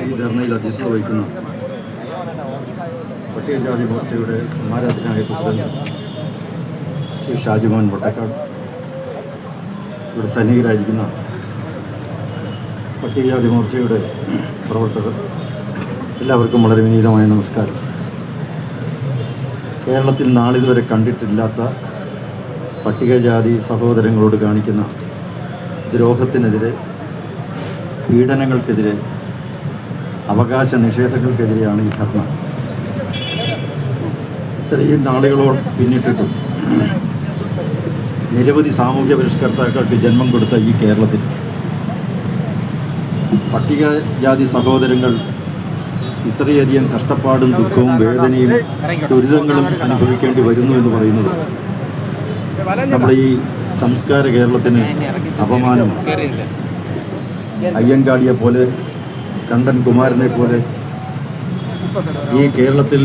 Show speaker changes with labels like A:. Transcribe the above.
A: ഈ ധർണയിൽ അധ്യക്ഷത വഹിക്കുന്ന പട്ടികജാതി മോർച്ചയുടെ സമാരാധനായ പ്രസിഡന്റ് ശ്രീ ഷാജിമോൻ വട്ടക്കാട് ഇവിടെ സന്നിഹിതരായിരിക്കുന്ന പട്ടികജാതി മോർച്ചയുടെ പ്രവർത്തകർ എല്ലാവർക്കും വളരെ വിനീതമായ നമസ്കാരം. കേരളത്തിൽ നാളിതുവരെ കണ്ടിട്ടില്ലാത്ത പട്ടികജാതി സഹോദരങ്ങളോട് കാണിക്കുന്ന ദ്രോഹത്തിനെതിരെ പീഡനങ്ങൾക്കെതിരെ അവകാശ നിഷേധങ്ങൾക്കെതിരെയാണ് ഈ ധർമ്മം ഇത്രയും നാളുകളോട് പിന്നിട്ടിട്ടും നിരവധി സാമൂഹ്യ പരിഷ്കർത്താക്കൾക്ക് ജന്മം കൊടുത്ത ഈ കേരളത്തിൽ പട്ടികജാതി സഹോദരങ്ങൾ ഇത്രയധികം കഷ്ടപ്പാടും ദുഃഖവും വേദനയും ദുരിതങ്ങളും അനുഭവിക്കേണ്ടി വരുന്നു എന്ന് പറയുന്നത് നമ്മുടെ ഈ സംസ്കാര കേരളത്തിന് അപമാനമാണ്. അയ്യങ്കാളിയെ പോലെ കണ്ടൻ കുമാരനെ പോലെ ഈ കേരളത്തിൽ